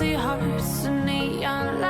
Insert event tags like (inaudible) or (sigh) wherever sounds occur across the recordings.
empty hearts and neon lights.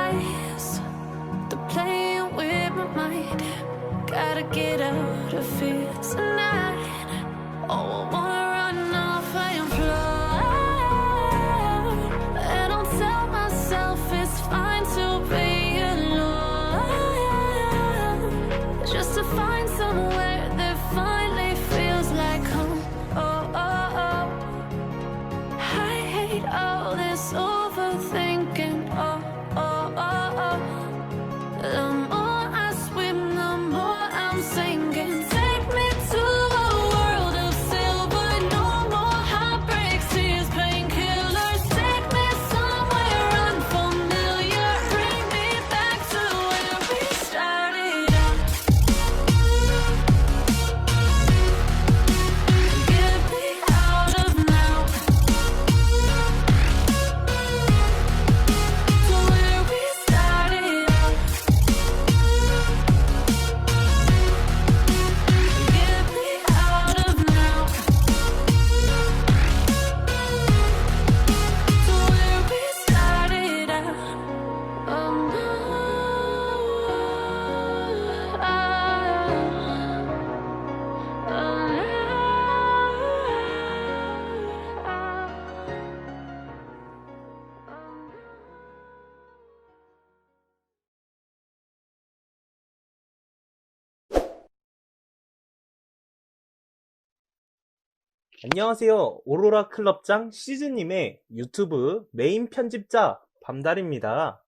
안녕하세요. 오로라 클럽장 시즈님의 유튜브 메인 편집자 밤달입니다.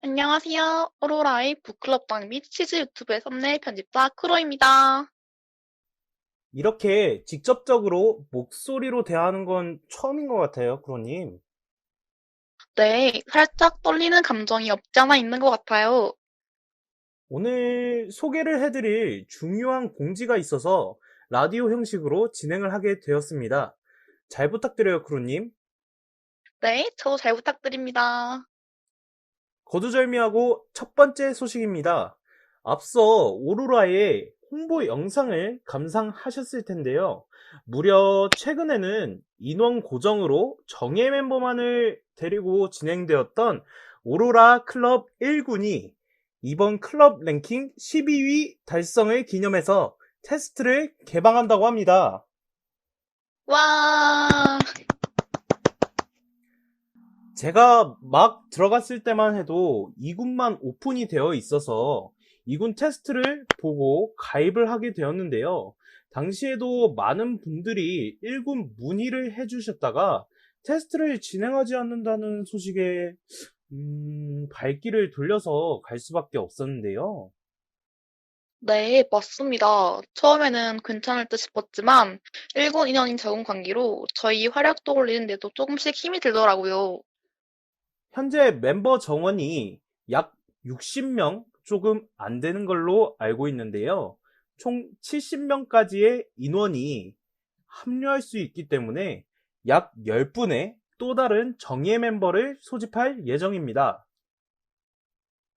안녕하세요. 오로라의 북클럽방 및 치즈 유튜브의 썸네일 편집자 크로입니다. 이렇게 직접적으로 목소리로 대하는 건 처음인 것 같아요, 크로님. 네, 살짝 떨리는 감정이 없지 않아 있는 것 같아요. 오늘 소개를 해드릴 중요한 공지가 있어서 라디오 형식으로 진행을 하게 되었습니다. 잘 부탁드려요, 크로님. 네, 저도 잘 부탁드립니다. 거두절미하고 첫 번째 소식입니다. 앞서 오로라의 홍보 영상을 감상하셨을 텐데요. 무려 최근에는 인원 고정으로 정예 멤버만을 데리고 진행되었던 오로라 클럽 1군이 이번 클럽 랭킹 12위 달성을 기념해서 테스트를 개방한다고 합니다. 와, 제가 막 들어갔을 때만 해도 2군만 오픈이 되어 있어서 2군 테스트를 보고 가입을 하게 되었는데요. 당시에도 많은 분들이 1군 문의를 해주셨다가 테스트를 진행하지 않는다는 소식에 음, 발길을 돌려서 갈 수밖에 없었는데요. 네, 맞습니다. 처음에는 괜찮을 듯 싶었지만 1군 인원이 적은 관계로 저희 활약도 올리는데도 조금씩 힘이 들더라고요. 현재 멤버 정원이 약 60명 조금 안 되는 걸로 알고 있는데요. 총 70명까지의 인원이 합류할 수 있기 때문에 약 10분의 또 다른 정예 멤버를 소집할 예정입니다.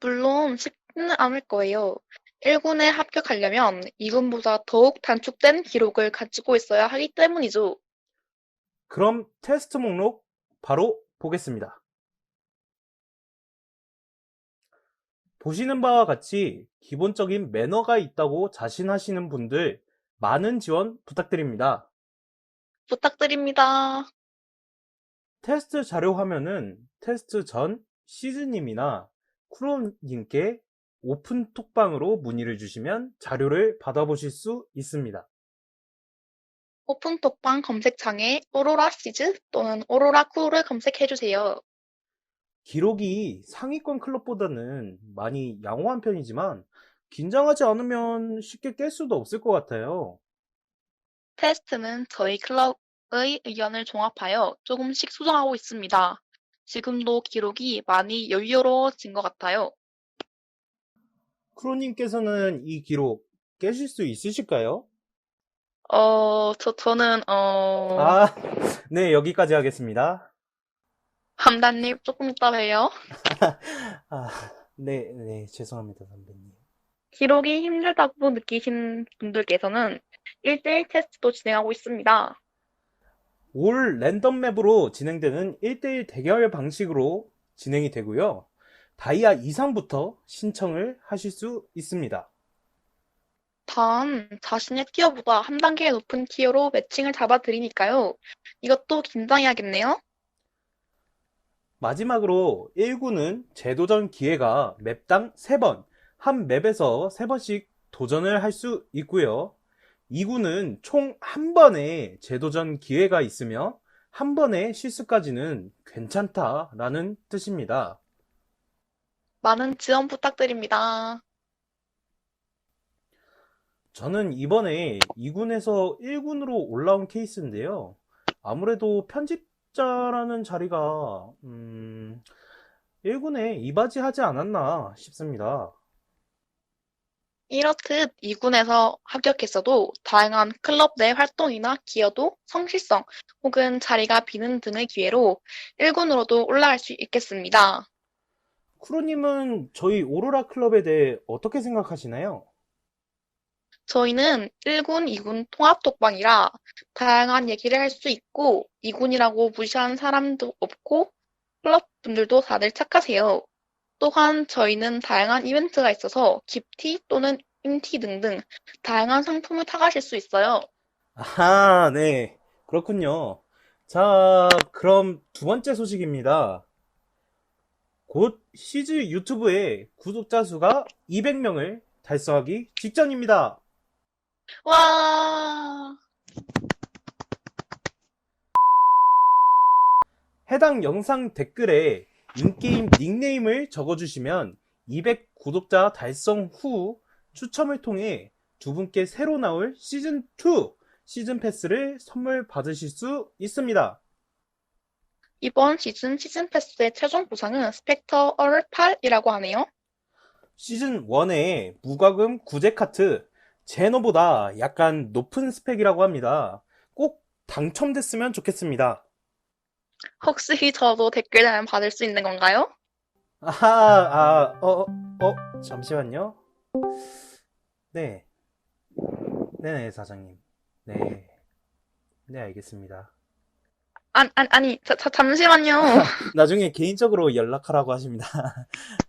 물론 쉽지는 않을 거예요. 1군에 합격하려면 2군보다 더욱 단축된 기록을 가지고 있어야 하기 때문이죠. 그럼 테스트 목록 바로 보겠습니다. 보시는 바와 같이 기본적인 매너가 있다고 자신하시는 분들 많은 지원 부탁드립니다. 부탁드립니다. 테스트 자료 화면은 테스트 전 시즈님이나 쿠로님께 오픈 톡방으로 문의를 주시면 자료를 받아보실 수 있습니다. 오픈 톡방 검색창에 오로라 시즈 또는 오로라 쿠를 검색해주세요. 기록이 상위권 클럽보다는 많이 양호한 편이지만 긴장하지 않으면 쉽게 깰 수도 없을 것 같아요. 테스트는 저희 클럽의 의견을 종합하여 조금씩 수정하고 있습니다. 지금도 기록이 많이 여유로워진 것 같아요. 크로님께서는 이 기록 깨실 수 있으실까요? 어, 저, 저는, 어, 아, (laughs) 네, 여기까지 하겠습니다. 함단님 조금 이따 봬요. (laughs) 아, 네, 네, 죄송합니다, 선배님. 기록이 힘들다고 느끼신 분들께서는 1대1 테스트도 진행하고 있습니다. 올 랜덤 맵으로 진행되는 1대1 대결 방식으로 진행이 되고요. 다이아 이상부터 신청을 하실 수 있습니다. 단, 자신의 티어보다 한 단계 높은 티어로 매칭을 잡아드리니까요. 이것도 긴장해야겠네요. 마지막으로 1구는 재도전 기회가 맵당 3번, 한 맵에서 3번씩 도전을 할 수 있고요. 2구는 총 한 번의 재도전 기회가 있으며 한 번의 실수까지는 괜찮다라는 뜻입니다. 많은 지원 부탁드립니다. 저는 이번에 2군에서 1군으로 올라온 케이스인데요. 아무래도 편집자라는 자리가, 음, 1군에 이바지하지 않았나 싶습니다. 이렇듯 2군에서 합격했어도 다양한 클럽 내 활동이나 기여도, 성실성, 혹은 자리가 비는 등의 기회로 1군으로도 올라갈 수 있겠습니다. 쿠로님은 저희 오로라 클럽에 대해 어떻게 생각하시나요? 저희는 1군, 2군 통합 독방이라 다양한 얘기를 할 수 있고 2군이라고 무시하는 사람도 없고 클럽 분들도 다들 착하세요. 또한 저희는 다양한 이벤트가 있어서 깁티 또는 인티 등등 다양한 상품을 타가실 수 있어요. 아, 네. 그렇군요. 자, 그럼 두 번째 소식입니다. 곧 시즈 유튜브의 구독자 수가 200명을 달성하기 직전입니다. 와, 해당 영상 댓글에 인게임 닉네임을 적어주시면 200 구독자 달성 후 추첨을 통해 두 분께 새로 나올 시즌2 시즌 패스를 선물 받으실 수 있습니다. 이번 시즌 시즌 패스의 최종 보상은 스펙터 얼 8이라고 하네요. 시즌 1의 무과금 구제 카트 제노보다 약간 높은 스펙이라고 합니다. 꼭 당첨됐으면 좋겠습니다. 혹시 저도 댓글 달면 받을 수 있는 건가요? 아하, 아, 어, 어, 잠시만요. 네. 네네, 사장님. 네. 네, 알겠습니다. 아니, 아니, 아니, 자, 자, 잠시만요. (laughs) 나중에 개인적으로 연락하라고 하십니다.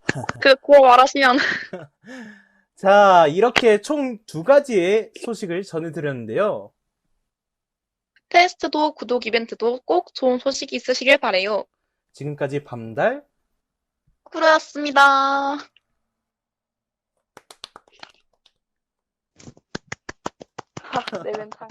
(laughs) 그, 그거 말하시면. (laughs) 자, 이렇게 총 두 가지의 소식을 전해드렸는데요. 테스트도 구독 이벤트도 꼭 좋은 소식이 있으시길 바래요. 지금까지 밤달 쿠로였습니다. 아, 내 멘탈.